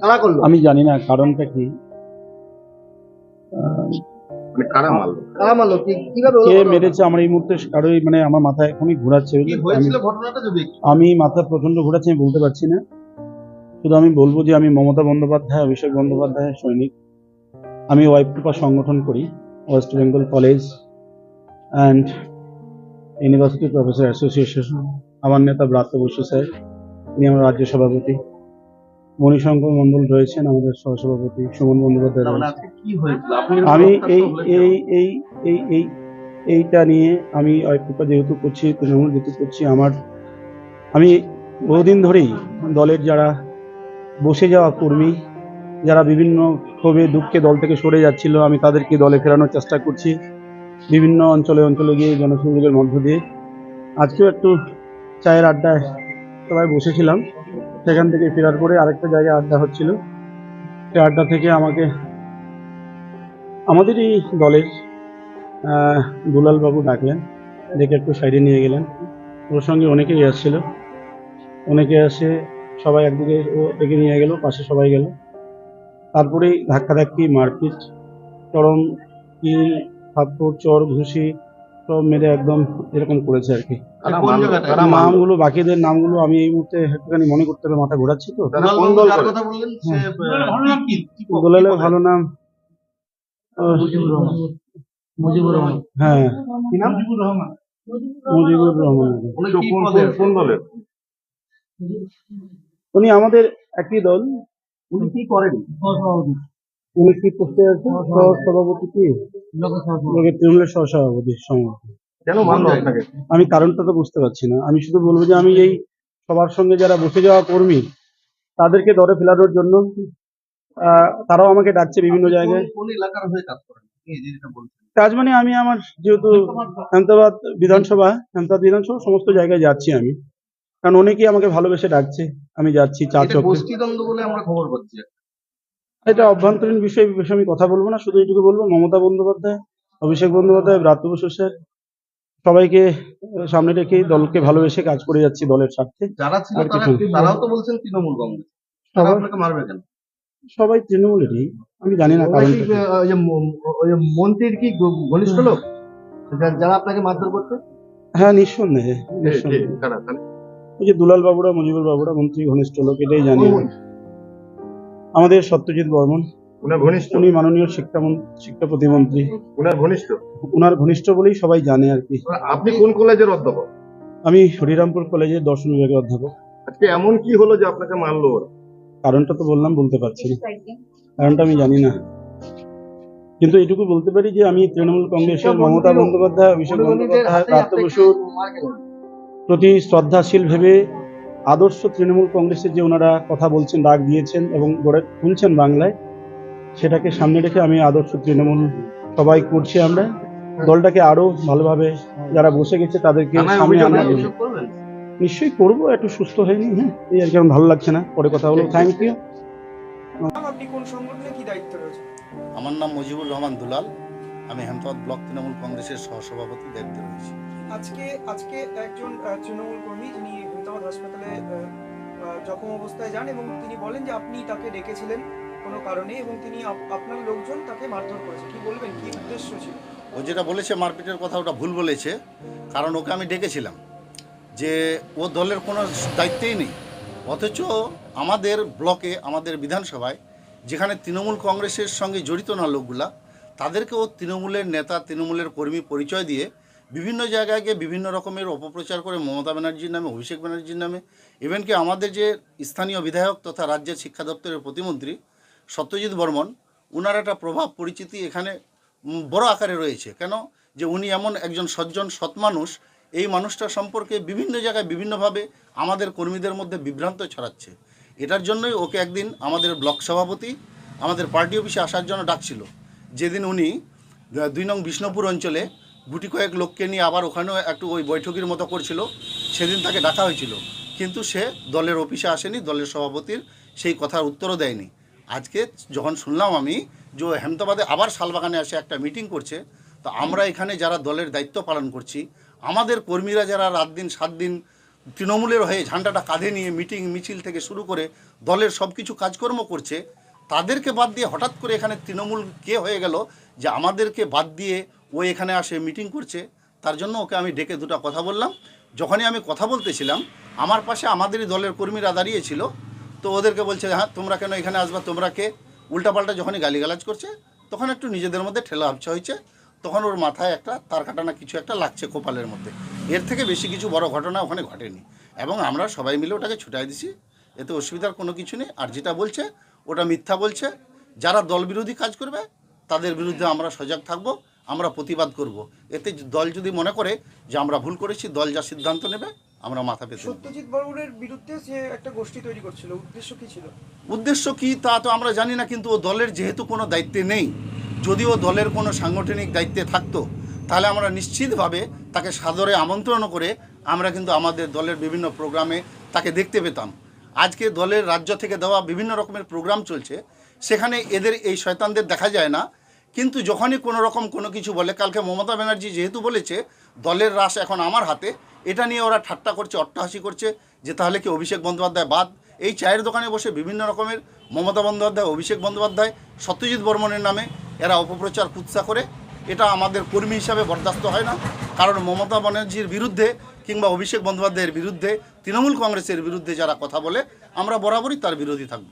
কারা করল? আমি জানি না কারণটা কি? মানে কারা মারলো? কারা মারলো? কীভাবে কে মেরেছে আমার এই মুহূর্তে কারোই মানে আমার মাথায় এখনই ঘোরাচ্ছে। হয়েছিল আমি- ঘটনাটা যদি আমি মাথা প্রচণ্ড ঘোরাচ্ছে আমি বলতে পারছি না। শুধু আমি বলব যে আমি মমতা বন্দ্যোপাধ্যায় অভিষেক বন্দ্যোপাধ্যায়ের সৈনিক। আমি ওয়াইফ টুপা সংগঠন করি West Bengal college and university professor association. আমার নেতা ব্রাত্য বসু স্যার তিনি আমার রাজ্য সভাপতি। মণিশঙ্কর মণ্ডল রয়েছেন আমাদের সহসভাপতি সুমন বন্দ্যোপাধ্যায় মানে আমি এই এই এই এই এই এইটা নিয়ে আমি অল্পটা যেহেতু করছি তৃণমূল যেহেতু করছি আমার আমি বহুদিন ধরেই দলের যারা বসে যাওয়া কর্মী যারা বিভিন্ন ক্ষোভে দুঃখে দল থেকে সরে যাচ্ছিল আমি তাদেরকে দলে ফেরানোর চেষ্টা করছি। বিভিন্ন অঞ্চলে অঞ্চলে গিয়ে জনসংযোগের মধ্য দিয়ে। আজকেও একটু চায়ের আড্ডায় সবাই বসেছিলাম। সেখান থেকে ফেরার পরে আরেকটা জায়গায় আড্ডা হচ্ছিল। সেই আড্ডা থেকে আমাকে আমাদেরই দলের আহ, দুলালবাবু ডাকলেন ডেকে একটু সাইডে নিয়ে গেলেন। ওর সঙ্গে অনেকেই আসছিল। অনেকে আসে সবাই একদিকে ও ডেকে নিয়ে গেল পাশে সবাই গেল। তারপরেই ধাক্কাধাক্কি মারপিট চরম কিল থাপ্পড় চর ঘুষি সব মেরে একদম এরকম করেছে আর কি? নামগুলো বাকিদের নামগুলো আমি এই মুহূর্তে একটুখানি মনে করতে হবে মাথা ঘোরাচ্ছি তো। হ্যাঁ। দোলালের ভালো নাম মুজিবুর রহমান। হ্যাঁ। কি নাম? মুজিবুর রহমান। কোন দলের? উনি আমাদের একই দল। উনি কি করেন? উনি কি করতে আছে? সভাপতি কি? তৃণমূলের সহসভাপতি সম্ভবত কেন মারলো আপনাকে? আমি কারণটা তো বুঝতে পারছি না। আমি শুধু বলব যে আমি এই সবার সঙ্গে যারা বসে যাওয়া কর্মী তাদেরকে দরে ফেলানোর জন্য আহ, তারাও আমাকে ডাকছে বিভিন্ন জায়গায় কোন- কোন এলাকার হয়ে কাজ করেন? মানে আমি আমার যেহেতু আহমেদাবাদ বিধানসভা আহমেদাবাদ বিধানসভা সমস্ত জায়গায় যাচ্ছি আমি। কারণ অনেকেই আমাকে ভালোবেসে ডাকছে আমি যাচ্ছি চা চক্রে বলে আমরা খবর পাচ্ছি এটা অভ্যন্তরীণ বিষয় বিষয়ে আমি কথা বলব না শুধু এইটুকু বলব মমতা বন্দ্যোপাধ্যায় অভিষেক বন্দ্যোপাধ্যায় ব্রাত্য বসু স্যার সবাইকে সামনে রেখে দলকে ভালোবেসে কাজ করে যাচ্ছি দলের স্বার্থে। তারাও তো বলছেন তৃণমূল কংগ্রেস সবাই আপনাকে মারবে কেন সবাই তৃণমূলেরই আমি জানি না কারণ ওই যে ম- ওই যে মন্ত্রীর কি ঘনিষ্ঠ লোক যারা আপনাকে মারধর করছে হ্যাঁ নিঃসন্দেহে? নিঃসন্দেহে? ওই যে দুলাল বাবুরা মুজিবুর বাবুরা মন্ত্রী ঘনিষ্ঠ লোক এটাই জানি। আমাদের সত্যজিৎ বর্মন ঘনিষ্ঠ? উনি মাননীয় শিক্ষা শিক্ষা প্রতিমন্ত্রী। উনার ঘনিষ্ঠ? ওনার ঘনিষ্ঠ বলেই সবাই জানে আর কি। আপনি কোন কলেজের অধ্যাপক? আমি হরিরামপুর কলেজের দর্শন বিভাগের অধ্যাপক। আজকে এমন কি হলো যে আপনাকে মারলো ওরা? কারণটা তো বললাম বলতে পারছি না। কারণটা আমি জানি না। কিন্তু এটুকু বলতে পারি যে আমি তৃণমূল কংগ্রেসের মমতা বন্দ্যোপাধ্যায় অভিষেক বন্দ্যোপাধ্যায় বসুর প্রতি শ্রদ্ধাশীল ভেবে আদর্শ তৃণমূল কংগ্রেসের যে ওনারা কথা বলছেন ডাক দিয়েছেন এবং গড়ে তুলছেন বাংলায় সেটাকে সামনে রেখে আমি আদর্শ তৃণমূল সবাই করছি আমরা। দলটাকে আরও ভালোভাবে যারা বসে গেছে তাদেরকে সামনে অভিযোগ আনার জন্য। নিশ্চয়ই করব একটু সুস্থ হয়নি হ্যাঁ? এই আর কি আমার ভালো লাগছে না। পরে কথা হলো থ্যাংক ইউ আপনি কোন সংগঠনে কি দায়িত্ব রয়েছে? আমার নাম মুজিবুর রহমান দুলাল। আমি হেমতাবাদ ব্লক তৃণমূল কংগ্রেসের সহসভাপতি দায়িত্বে রয়েছি। আজকে আজকে একজন তৃণমূল কর্মী যিনি হেমতাবাদ হাসপাতালে জখম অবস্থায় যান এবং তিনি বলেন যে আপনি তাকে ডেকেছিলেন কোনো কারণে এবং তিনি আপনার লোকজন তাকে মারধর করেছে। কি বলবেন? কি উদ্দেশ্য ছিল? ও যেটা বলেছে মারপিটের কথা ওটা ভুল বলেছে, কারণ ওকে আমি ডেকেছিলাম। যে ও দলের কোনো দায়িত্বেই নেই। অথচ আমাদের ব্লকে, আমাদের বিধানসভায় যেখানে তৃণমূল কংগ্রেসের সঙ্গে জড়িত না লোকগুলা তাদেরকে ও তৃণমূলের নেতা, তৃণমূলের কর্মী পরিচয় দিয়ে বিভিন্ন জায়গায় গিয়ে বিভিন্ন রকমের অপপ্রচার করে মমতা ব্যানার্জির নামে, অভিষেক ব্যানার্জির নামে ইভেনকি আমাদের যে স্থানীয় বিধায়ক তথা রাজ্যের শিক্ষা দপ্তরের প্রতিমন্ত্রী সত্যজিৎ বর্মন, উনার একটা প্রভাব পরিচিতি এখানে বড় আকারে রয়েছে। কেন? যে উনি এমন একজন সজ্জন, সৎ মানুষ, এই মানুষটা সম্পর্কে বিভিন্ন জায়গায় বিভিন্নভাবে আমাদের কর্মীদের মধ্যে বিভ্রান্ত ছড়াচ্ছে। এটার জন্যই ওকে একদিন আমাদের ব্লক সভাপতি, আমাদের পার্টি অফিসে আসার জন্য ডাকছিল। যেদিন উনি দুই নং বিষ্ণুপুর অঞ্চলে গুটি কয়েক লোককে নিয়ে আবার ওখানেও একটু ওই বৈঠকের মতো করছিল। সেদিন তাকে ডাকা হয়েছিল। কিন্তু সে দলের অফিসে আসেনি, দলের সভাপতির সেই কথার উত্তরও দেয়নি। আজকে যখন শুনলাম আমি যে ও হেমতাবাদে আবার শালবাগানে এসে একটা মিটিং করছে, তো আমরা এখানে যারা দলের দায়িত্ব পালন করছি, আমাদের কর্মীরা যারা রাত দিন, সাত দিন তৃণমূলের হয়ে ঝান্ডাটা কাঁধে নিয়ে মিটিং, মিছিল থেকে শুরু করে দলের সব কিছু কাজকর্ম করছে, তাদেরকে বাদ দিয়ে হঠাৎ করে এখানে তৃণমূল কে হয়ে গেল যে আমাদেরকে বাদ দিয়ে ও এখানে আসে মিটিং করছে, তার জন্য ওকে আমি ডেকে দুটো কথা বললাম। যখনই আমি কথা বলতেছিলাম, আমার পাশে আমাদেরই দলের কর্মীরা দাঁড়িয়েছিল, তো ওদেরকে বলছে হ্যাঁ তোমরা কেন এখানে আসবা? তোমরা কে? উল্টাপাল্টা যখনই গালিগালাজ করছে, তখন একটু নিজেদের মধ্যে ঠেলা হাপছা হয়েছে। তখন ওর মাথায় একটা তার কাটানা কিছু একটা লাগছে কোপালের মধ্যে। এর থেকে বেশি কিছু বড় ঘটনা ওখানে ঘটেনি। এবং আমরা সবাই মিলে ওটাকে ছুটাই দিছি। এতে অসুবিধার কোনো কিছু নেই। আর যেটা বলছে, ওটা মিথ্যা বলছে। যারা দল বিরোধী কাজ করবে, তাদের বিরুদ্ধে আমরা সজাগ থাকব। আমরা প্রতিবাদ করব। এতে দল যদি মনে করে যে আমরা ভুল করেছি দল যা সিদ্ধান্ত নেবে আমরা মাথা পেতে সত্যজিৎ বর্মনের বিরুদ্ধে সে একটা গোষ্ঠী তৈরি করছিল উদ্দেশ্য কি ছিল? উদ্দেশ্য কি তা তো আমরা জানি না কিন্তু ও দলের যেহেতু কোনো দায়িত্বে নেই যদি ও দলের কোনো সাংগঠনিক দায়িত্বে থাকতো তাহলে আমরা নিশ্চিতভাবে তাকে সাদরে আমন্ত্রণ করে আমরা কিন্তু আমাদের দলের বিভিন্ন প্রোগ্রামে তাকে দেখতে পেতাম। আজকে দলের রাজ্য থেকে দেওয়া বিভিন্ন রকমের প্রোগ্রাম চলছে সেখানে এদের এই শয়তানদের দেখা যায় না কিন্তু যখনই কোনো রকম কোনো কিছু বলে, কালকে মমতা ব্যানার্জি যেহেতু বলেছে, দলের রাস এখন আমার হাতে, এটা নিয়ে ওরা ঠাট্টা করছে, অট্টহাসি করছে, যে তাহলে কি অভিষেক বন্দ্যোপাধ্যায় বাদ? এই চায়ের দোকানে বসে বিভিন্ন রকমের মমতা বন্দ্যোপাধ্যায়, অভিষেক বন্দ্যোপাধ্যায়, সত্যজিৎ বর্মনের নামে এরা অপপ্রচার কুৎসা করে, এটা আমাদের কর্মী হিসাবে বরদাস্ত হয় না। কারণ মমতা ব্যানার্জির বিরুদ্ধে কিংবা অভিষেক বন্দ্যোপাধ্যায়ের বিরুদ্ধে, তৃণমূল কংগ্রেসের বিরুদ্ধে যারা কথা বলে, আমরা বরাবরই তার বিরোধী থাকব।